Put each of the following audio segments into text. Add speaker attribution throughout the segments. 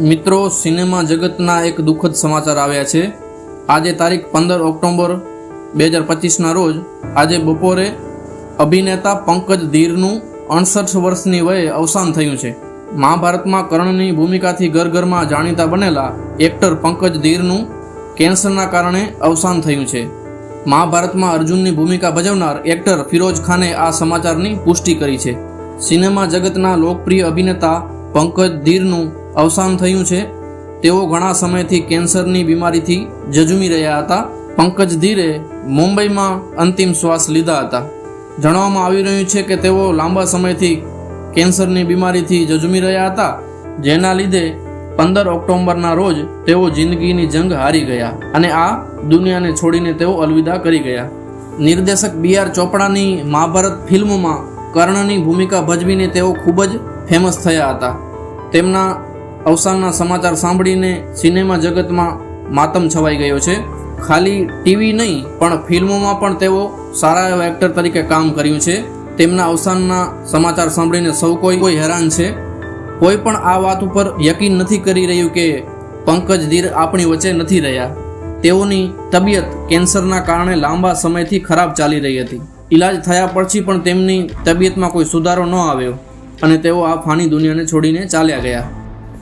Speaker 1: મિત્રો, સિનેમા જગતના એક દુઃખદ સમાચાર આવ્યા છે. આજે તારીખ પંદર ઓક્ટોબર બે હજાર પચીસના રોજ આજે બપોરે અભિનેતા પંકજ ધીરનું અડસઠ વર્ષની વયે અવસાન થયું છે. મહાભારતમાં કર્ણની ભૂમિકાથી ઘર ઘરમાં જાણીતા બનેલા એક્ટર પંકજ ધીરનું કેન્સરના કારણે અવસાન થયું છે. મહાભારતમાં અર્જુનની ભૂમિકા ભજવનાર એક્ટર ફિરોજ ખાને આ સમાચારની પુષ્ટિ કરી છે. સિનેમા જગતના લોકપ્રિય અભિનેતા પંકજ ધીરનું અવસાન થયું છે. તેઓ ઘણા સમયથી કેન્સરની બીમારીથી જજુમી રહ્યા હતા. પંકજ ધીરે મુંબઈમાં અંતિમ શ્વાસ લીધા હતા. જણાવવામાં આવી રહ્યું છે કે તેઓ લાંબા સમયથી કેન્સરની બીમારીથી જજુમી રહ્યા હતા. જેના લીધે પંદર ઓક્ટોબરના રોજ તેઓ જિંદગીની જંગ હારી ગયા અને આ દુનિયાને છોડીને તેઓ અલવિદા કરી ગયા. નિર્દેશક બી આર ચોપડાની મહાભારત ફિલ્મમાં કર્ણની ભૂમિકા ભજવીને તેઓ ખૂબ જ ફેમસ થયા હતા. તેમના અવસાનના સમાચાર સાંભળીને સિનેમા જગતમાં માતમ છવાઈ ગયો છે. ખાલી ટીવી નહીં, પણ ફિલ્મોમાં પણ તેઓ સારા એવા એક્ટર તરીકે કામ કર્યું છે. તેમના અવસાનના સમાચાર સાંભળીને સૌ કોઈ કોઈ હેરાન છે. કોઈ પણ આ વાત ઉપર યકીન નથી કરી રહ્યું કે પંકજ ધીર આપણી વચ્ચે નથી રહ્યા. તેઓની તબિયત કેન્સરના કારણે લાંબા સમયથી ખરાબ ચાલી રહી હતી. ઈલાજ થયા પછી પણ તેમની તબિયતમાં કોઈ સુધારો ન આવ્યો. અને તેઓ આ ફાની દુનિયાને છોડીને ચાલ્યા ગયા.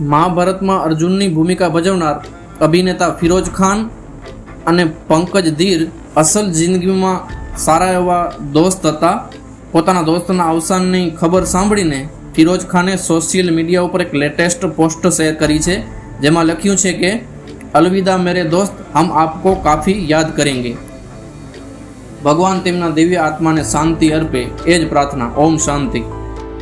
Speaker 1: મહાભારતમાં અર્જુનની ભૂમિકા ભજવનાર અભિનેતા ફિરોજ ખાન અને પંકજ ધીર અસલ જિંદગીમાં સારા એવા દોસ્ત હતા. પોતાના દોસ્તના અવસાનની ખબર સાંભળીને ફિરોજ ખાને સોશિયલ મીડિયા ઉપર એક લેટેસ્ટ પોસ્ટ શેર કરી છે, જેમાં લખ્યું છે કે, અલવિદા મેરે દોસ્ત, હમ આપકો કાફી યાદ કરેંગે. ભગવાન તેમના દિવ્ય આત્માને શાંતિ અર્પે, એ જ પ્રાર્થના. ઓમ શાંતિ.